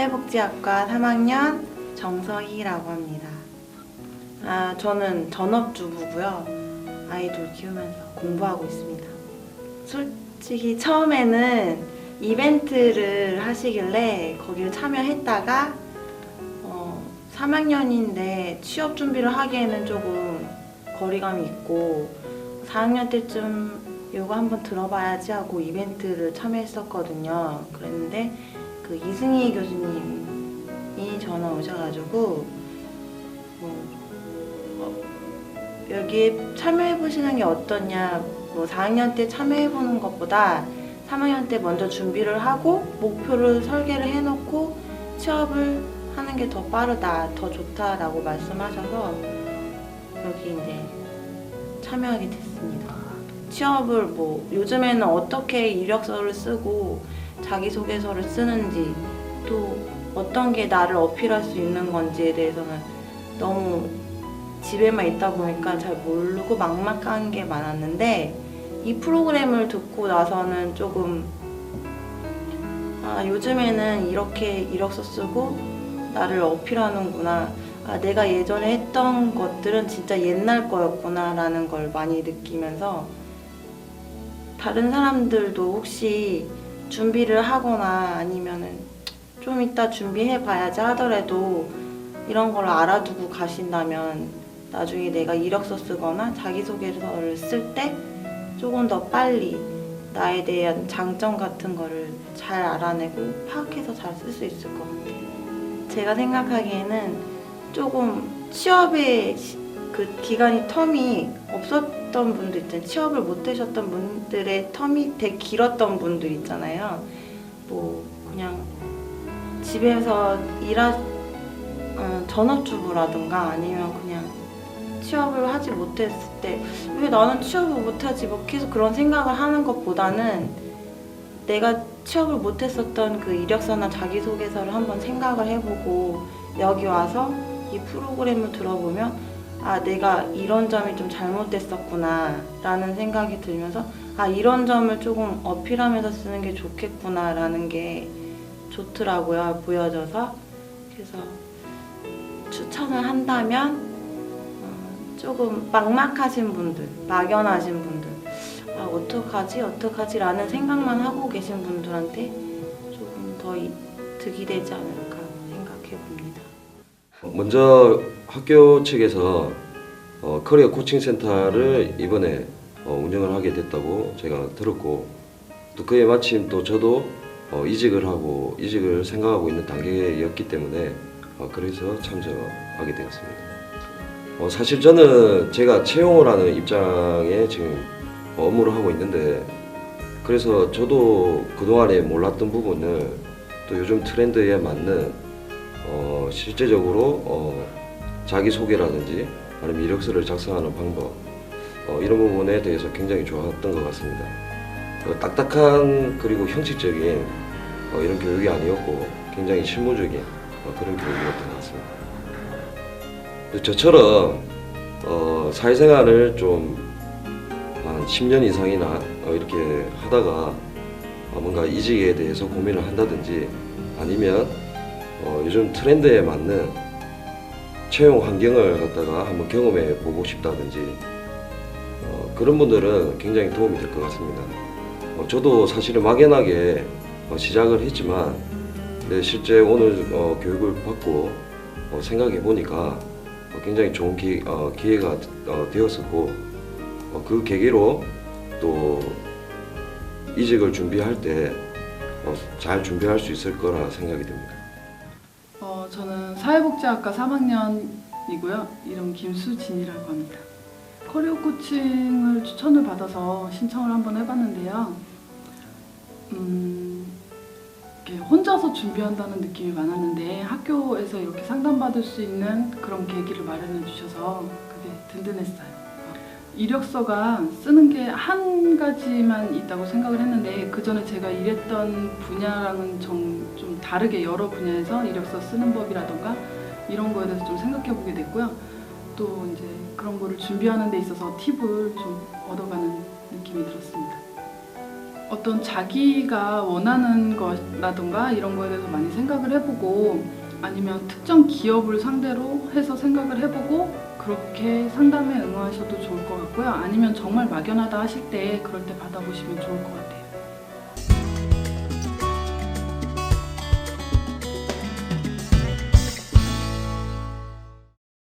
사회복지학과 3학년 정서희라고 합니다. 아, 저는 전업주부고요. 아이돌 키우면서 공부하고 있습니다. 솔직히 처음에는 이벤트를 하시길래 거기를 참여했다가 어, 3학년인데 취업 준비를 하기에는 조금 거리감이 있고 4학년 때쯤 이거 한번 들어봐야지 하고 이벤트를 참여했었거든요. 그랬는데 그 이승희 교수님이 전화 오셔가지고 뭐 어, 여기에 참여해 보시는 게 어떠냐. 뭐 4학년 때 참여해 보는 것보다 3학년 때 먼저 준비를 하고 목표를 설계를 해놓고 취업을 하는 게 더 빠르다, 더 좋다라고 말씀하셔서 여기 이제 참여하게 됐습니다. 취업을 뭐 요즘에는 어떻게 이력서를 쓰고 자기소개서를 쓰는지 또 어떤 게 나를 어필할 수 있는 건지에 대해서는 너무 집에만 있다 보니까 잘 모르고 막막한 게 많았는데 이 프로그램을 듣고 나서는 조금 아 요즘에는 이렇게 이력서 쓰고 나를 어필하는구나. 아 내가 예전에 했던 것들은 진짜 옛날 거였구나 라는 걸 많이 느끼면서 다른 사람들도 혹시 준비를 하거나 아니면은 좀 이따 준비해 봐야지 하더라도 이런 걸 알아두고 가신다면 나중에 내가 이력서 쓰거나 자기소개서를 쓸 때 조금 더 빨리 나에 대한 장점 같은 거를 잘 알아내고 파악해서 잘 쓸 수 있을 것 같아요. 제가 생각하기에는 조금 취업의 시- 그 기간이 텀이 없었던 분들 있잖아요. 취업을 못 하셨던 분들의 텀이 되게 길었던 분들 있잖아요. 뭐 그냥 집에서 일하 어, 전업주부라든가 아니면 그냥 취업을 하지 못했을 때 왜 나는 취업을 못하지 뭐 계속 그런 생각을 하는 것보다는 내가 취업을 못했었던 그 이력서나 자기소개서를 한번 생각을 해보고 여기 와서 이 프로그램을 들어보면 아 내가 이런 점이 좀 잘못됐었구나 라는 생각이 들면서 아 이런 점을 조금 어필하면서 쓰는 게 좋겠구나 라는 게 좋더라고요 보여져서 그래서 추천을 한다면 어, 조금 막막하신 분들 막연하신 분들 아 어떡하지 어떡하지 라는 생각만 하고 계신 분들한테 조금 더 이- 득이 되지 않을까 생각해 봅니다. 먼저 학교 측에서 어, 커리어 코칭 센터를 이번에 어, 운영을 하게 됐다고 제가 들었고 또 그에 마침 또 저도 어, 이직을 하고 이직을 생각하고 있는 단계였기 때문에 어, 그래서 참석하게 되었습니다. 어, 사실 저는 제가 채용을 하는 입장에 지금 업무를 하고 있는데 그래서 저도 그동안에 몰랐던 부분을 또 요즘 트렌드에 맞는 어, 실제적으로 어, 자기소개라든지 아니면 이력서를 작성하는 방법 어, 이런 부분에 대해서 굉장히 좋았던 것 같습니다. 어, 딱딱한 그리고 형식적인 어, 이런 교육이 아니었고 굉장히 실무적인 어, 그런 교육이었던 것 같습니다. 또 저처럼 어, 사회생활을 좀 한 10년 이상이나 어, 이렇게 하다가 어, 뭔가 이직에 대해서 고민을 한다든지 아니면 어, 요즘 트렌드에 맞는 채용 환경을 갖다가 한번 경험해 보고 싶다든지 어, 그런 분들은 굉장히 도움이 될 것 같습니다. 어, 저도 사실은 막연하게 어, 시작을 했지만 네, 실제 오늘 어, 교육을 받고 어, 생각해 보니까 어, 굉장히 좋은 기, 어, 기회가 어, 되었었고 어, 그 계기로 또 이직을 준비할 때 잘 준비할 수 있을 거라 생각이 듭니다. 어, 저는 사회복지학과 3학년이고요. 이름 김수진이라고 합니다. 커리어 코칭을 추천을 받아서 신청을 한번 해봤는데요. 음, 혼자서 준비한다는 느낌이 많았는데 학교에서 이렇게 상담받을 수 있는 그런 계기를 마련해 주셔서 그게 든든했어요. 이력서가 쓰는 게 한 가지만 있다고 생각을 했는데 그 전에 제가 일했던 분야랑은 좀, 좀 다르게 여러 분야에서 이력서 쓰는 법이라던가 이런 거에 대해서 좀 생각해 보게 됐고요. 또 이제 그런 거를 준비하는 데 있어서 팁을 좀 얻어가는 느낌이 들었습니다. 어떤 자기가 원하는 것라든가 이런 거에 대해서 많이 생각을 해보고 아니면 특정 기업을 상대로 해서 생각을 해보고 그렇게 상담에 응하셔도 좋을 것 같고요. 아니면 정말 막연하다 하실 때 그럴 때 받아보시면 좋을 것 같아요.